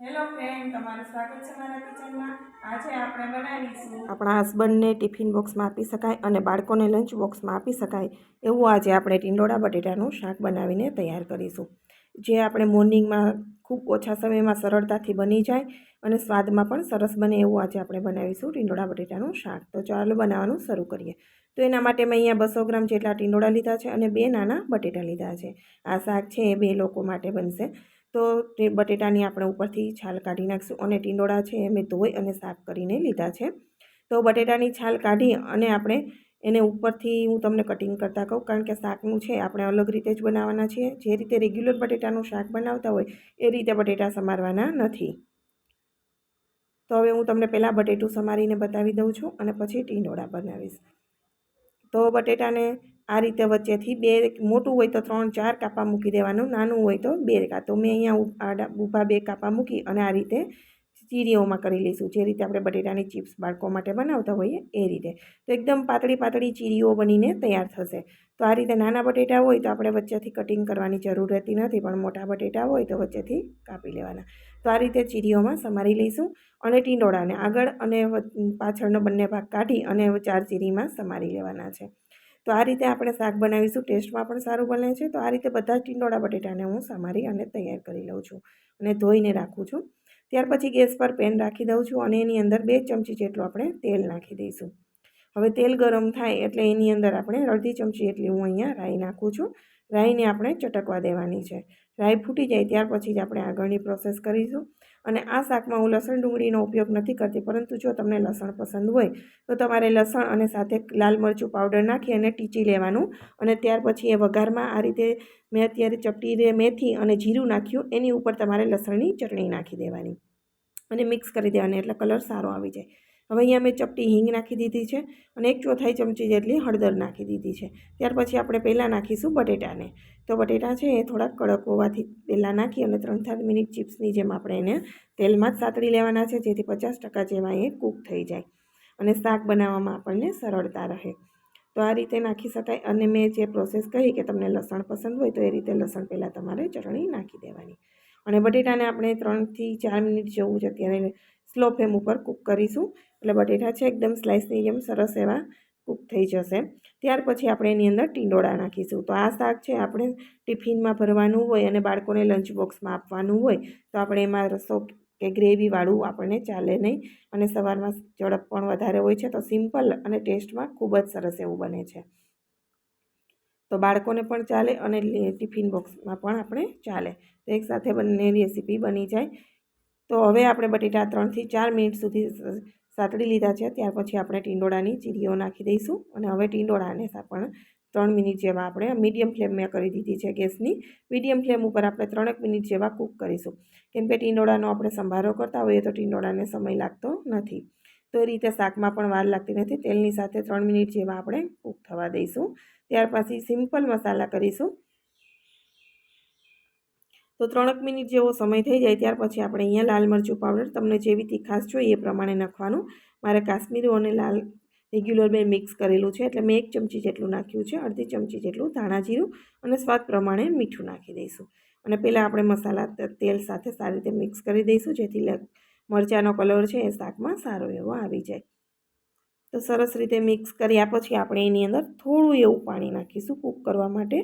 Hello friend તમારું સ્વાગત છે મારા કિચનમાં. આજે આપણે બનાવીશું. આપણા હસબન્ડને ટિફિન બોક્સમાં આપી શકાય અને બાળકોને લંચ બોક્સમાં આપી શકાય એવું આજે આપણે ટીંડોળા બટેટાનું શાક બનાવીને તૈયાર કરીશું. જે આપણે મોર્નિંગમાં ખૂબ ઓછા સમયમાં સરળતાથી બની જાય અને સ્વાદમાં પણ સરસ બને એવું આજે આપણે બનાવીશું ટીંડોળા બટેટાનું શાક. તો ચાલો બનાવવાનું શરૂ કરીએ. તો એના માટે મેં અહીંયા બસો ગ્રામ જેટલા ટીંડોળા લીધા છે અને બે નાના બટેટા લીધા છે. આ શાક છે એ બે લોકો માટે બનશે. તો તે બટેટાની આપણે ઉપરથી છાલ કાઢી નાખીશું અને ટીંડોળા છે એ મેં ધોઈ અને સાફ કરીને લીધા છે. તો બટેટાની છાલ કાઢી અને આપણે એને ઉપરથી હું તમને કટિંગ કરતાં કહું કારણ કે શાકનું છે, આપણે અલગ રીતે જ બનાવવાના છીએ. જે રીતે રેગ્યુલર બટેટાનું શાક બનાવતા હોય એ રીતે બટેટા સમારવાના નથી. તો હવે હું તમને પહેલાં બટેટું સમારીને બતાવી દઉં છું અને પછી ટીંડોળા બનાવીશ. તો બટેટાને આ રીતે વચ્ચેથી બે, મોટું હોય તો ત્રણ, ચાર કાપા મૂકી દેવાનું, નાનું હોય તો બે કાં તો મેં અહીંયા ઊભા બે કાપા મૂકી અને આ રીતે ચીરીઓમાં કરી લઈશું. જે રીતે આપણે બટેટાની ચિપ્સ બાળકો માટે બનાવતા હોઈએ એ રીતે. તો એકદમ પાતળી પાતળી ચીરીઓ બનીને તૈયાર થશે. તો આ રીતે નાના બટેટા હોય તો આપણે વચ્ચેથી કટિંગ કરવાની જરૂર રહેતી નથી, પણ મોટા બટેટા હોય તો વચ્ચેથી કાપી લેવાના. તો આ રીતે ચીરીઓમાં સમારી લઈશું અને ટીંડોળાને આગળ અને પાછળનો બંને ભાગ કાઢી અને ચાર ચીરીમાં સમારી લેવાના છે. તો આ રીતે આપણે શાક બનાવીશું, ટેસ્ટમાં પણ સારું બને છે. તો આ રીતે બધા ટીંડોળા બટેટાને હું સમારી અને તૈયાર કરી લઉં છું અને ધોઈને રાખું છું. ત્યાર પછી ગેસ પર પેન રાખી દઉં છું અને એની અંદર બે ચમચી જેટલું આપણે તેલ નાખી દઈશું. હવે તેલ ગરમ થાય એટલે એની અંદર આપણે અડધી ચમચી જેટલી હું અહીંયા રાઈ નાખું છું. રાઈને આપણે ચટકવા દેવાની છે. રાઈ ફૂટી જાય ત્યાર પછી જ આપણે આગળની પ્રોસેસ કરીશું. અને આ શાકમાં હું લસણ ડુંગળીનો ઉપયોગ નથી કરતી, પરંતુ જો તમને લસણ પસંદ હોય, તો તમારે લસણ અને સાથે લાલ મરચું પાવડર નાખી અને ટીચી લેવાનું. અને ત્યાર પછી એ વઘારમાં આ રીતે મેં અત્યારે ચપટી મેથી અને જીરું નાખ્યું, એની ઉપર તમારે લસણની ચટણી નાખી દેવાની. અને મિક્સ કરી દેવાની, એટલે કલર સારો આવી જાય. હવે અહીંયા મેં ચપટી હિંગ નાખી દીધી છે અને એક ચોથાઈ ચમચી જેટલી હળદર નાખી દીધી છે. ત્યાર પછી આપણે પહેલાં નાખીશું બટેટાને. તો બટેટા છે એ થોડાક કડક હોવાથી પહેલાં નાખી અને ત્રણ ચાર મિનિટ ચિપ્સની જેમ આપણે એને તેલમાં જ સાતળી લેવાના છે, જેથી પચાસ ટકા જેવા એ કૂક થઈ જાય અને શાક બનાવવામાં આપણને સરળતા રહે. તો આ રીતે નાખી શકાય અને મેં જે પ્રોસેસ કહી કે તમને લસણ પસંદ હોય તો એ રીતે લસણ પહેલાં તમારે ચટણી નાખી દેવાની. અને બટેટાને આપણે ત્રણથી ચાર મિનિટ જેવું જ ત્યારે સ્લો ફ્લેમ ઉપર કૂક કરીશું. એટલે બટેટા છે એકદમ સ્લાઇસની જેમ સરસ એવા કૂક થઈ જશે. ત્યાર પછી આપણે એની અંદર ટીંડોળા નાખીશું. તો આ શાક છે આપણે ટિફિનમાં ભરવાનું હોય અને બાળકોને લંચ બોક્સમાં આપવાનું હોય, તો આપણે એમાં રસો કે ગ્રેવીવાળું આપણને ચાલે નહીં. અને સવારમાં ઝડપ પણ વધારે હોય છે, તો સિમ્પલ અને ટેસ્ટમાં ખૂબ જ સરસ એવું બને છે. તો બાળકોને પણ ચાલે અને ટિફિન બોક્સમાં પણ આપણે ચાલે. તો એકસાથે બંને રેસીપી બની જાય. તો હવે આપણે બટેટા ત્રણથી ચાર મિનિટ સુધી સાતડી લીધા છે. ત્યાર પછી આપણે ટીંડોળાની ચીરીઓ નાખી દઈશું અને હવે ટીંડોળાને પણ ત્રણ મિનિટ જેવા આપણે મીડિયમ ફ્લેમ મેં કરી દીધી છે ગેસની. મીડિયમ ફ્લેમ ઉપર આપણે ત્રણેક મિનિટ જેવા કૂક કરીશું. કેમ કે ટીંડોળાનો આપણે સંભારો કરતા હોઈએ તો ટીંડોળાને સમય લાગતો નથી. તો એ રીતે શાકમાં પણ વાર લાગતી નથી. તેલની સાથે ત્રણ મિનિટ જેવા આપણે કૂક થવા દઈશું. ત્યાર પછી સિમ્પલ મસાલા કરીશું. તો ત્રણેક મિનિટ જેવો સમય થઈ જાય ત્યાર પછી આપણે અહીંયા લાલ મરચું પાવડર તમને જેવી તીખાશ જોઈએ એ પ્રમાણે નાખવાનું. મારે કાશ્મીરી અને લાલ રેગ્યુલર મેં મિક્સ કરેલું છે એટલે મેં એક ચમચી જેટલું નાખ્યું છે, અડધી ચમચી જેટલું ધાણા જીરું અને સ્વાદ પ્રમાણે મીઠું નાખી દઈશું. અને પહેલાં આપણે મસાલા તેલ સાથે સારી રીતે મિક્સ કરી દઈશું જેથી મરચાંનો કલર છે એ શાકમાં સારો એવો આવી જાય. તો સરસ રીતે મિક્સ કર્યા પછી આપણે એની અંદર થોડું એવું પાણી નાખીશું કૂક કરવા માટે.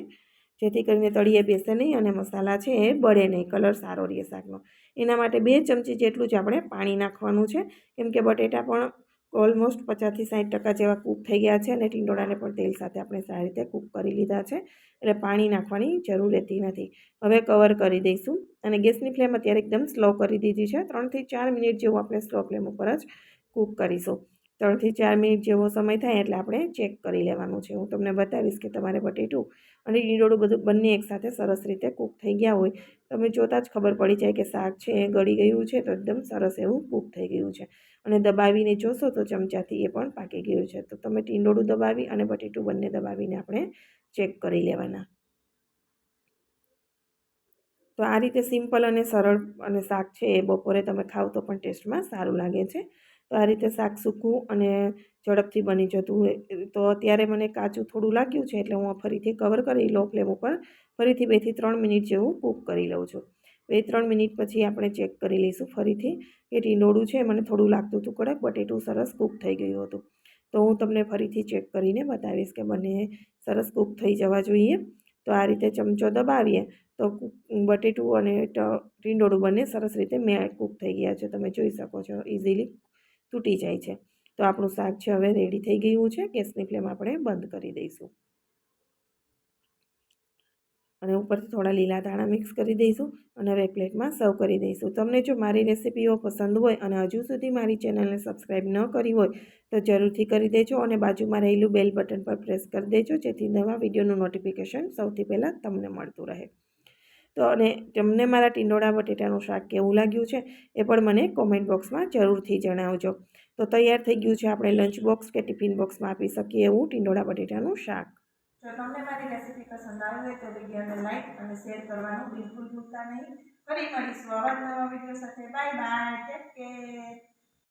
જેથી કરીને તળિયે બેસે નહીં અને મસાલા છે એ બળે નહીં, કલર સારો રહે શાકનો. એના માટે બે ચમચી જેટલું જ આપણે પાણી નાખવાનું છે. કેમ કે બટેટા પણ ઓલમોસ્ટ પચાસથી સાઠ ટકા જેવા કૂક થઈ ગયા છે અને ટીંડોળાને પણ તેલ સાથે આપણે સારી રીતે કૂક કરી લીધા છે. એટલે પાણી નાખવાની જરૂર રહેતી નથી. હવે કવર કરી દઈશું અને ગેસની ફ્લેમ અત્યારે એકદમ સ્લો કરી દીધી છે. ત્રણથી ચાર મિનિટ જેવું આપણે સ્લો ફ્લેમ ઉપર જ કૂક કરીશું. ત્રણથી ચાર મિનિટ જેવો સમય થાય એટલે આપણે ચેક કરી લેવાનું છે. હું તમને બતાવીશ કે તમારે બટેટું અને ઈંડોળું બધું બંને એકસાથે સરસ રીતે કૂક થઈ ગયા હોય. તમે જોતાં જ ખબર પડી જાય કે શાક છે, એ ગળી ગયું છે તો એકદમ સરસ એવું કૂક થઈ ગયું છે. અને દબાવીને જોશો તો ચમચાથી એ પણ પાકી ગયું છે. તો તમે ટીંડોળું દબાવી અને બટેટું બંને દબાવીને આપણે ચેક કરી લેવાના. તો આ રીતે સિમ્પલ અને સરળ અને શાક છે એ બપોરે તમે ખાવ તો પણ ટેસ્ટમાં સારું લાગે છે. તો આ રીતે શાક સૂકવું અને ઝડપથી બની જતું હોય. તો અત્યારે મને કાચું થોડું લાગ્યું છે એટલે હું ફરીથી કવર કરી લો ફ્લેમ ઉપર. ફરીથી બેથી ત્રણ મિનિટ જેવું કૂક કરી લઉં છું. બે ત્રણ મિનિટ પછી આપણે ચેક કરી લઈશું ફરીથી કે ટીંડોળું છે, મને થોડું લાગતું હતું કડક, બટેટું સરસ કૂક થઈ ગયું હતું. તો હું તમને ફરીથી ચેક કરીને બતાવીશ કે બંને સરસ કૂક થઈ જવા જોઈએ. તો આ રીતે ચમચો દબાવીએ. તો બટેટું અને ટીંડોળું બંને સરસ રીતે મેં કૂક થઈ ગયા છે. તમે જોઈ શકો છો ઇઝીલી તૂટી જાય છે. તો આપણું શાક છે હવે રેડી થઈ ગયું છે. ગેસની ફ્લેમ આપણે બંધ કરી દઈશું. અને ઉપરથી થોડા લીલા ધાણા મિક્સ કરી દઈશું અને હવે પ્લેટમાં સર્વ કરી દઈશું. તમને જો મારી રેસીપીઓ પસંદ હોય અને હજુ સુધી મારી ચેનલને સબસ્ક્રાઈબ ન કરી હોય, તો જરૂરથી કરી દેજો અને બાજુમાં રહેલું બેલ બટન પર પ્રેસ કરી દેજો જેથી નવા વિડીયોનું નોટિફિકેશન સૌથી પહેલાં તમને મળતું રહે. તો અને તમને મારા ટીંડોળા બટેટાનું શાક કેવું લાગ્યું છે એ પણ મને કોમેન્ટ બોક્સમાં જરૂરથી જણાવજો. તો તૈયાર થઈ ગયું છે આપણે લંચ બોક્સ કે ટિફિન બોક્સમાં આપી શકીએ એવું ટીંડોળા બટેટાનું શાક. જો તમને મારી રેસીપી પસંદ આવી હોય તો વિડીયોને લાઈક અને શેર કરવાનું બિલકુલ ભૂલતા નહીં. ફરી મળીશું આવા નવા વીડિયો સાથે. Bye bye take care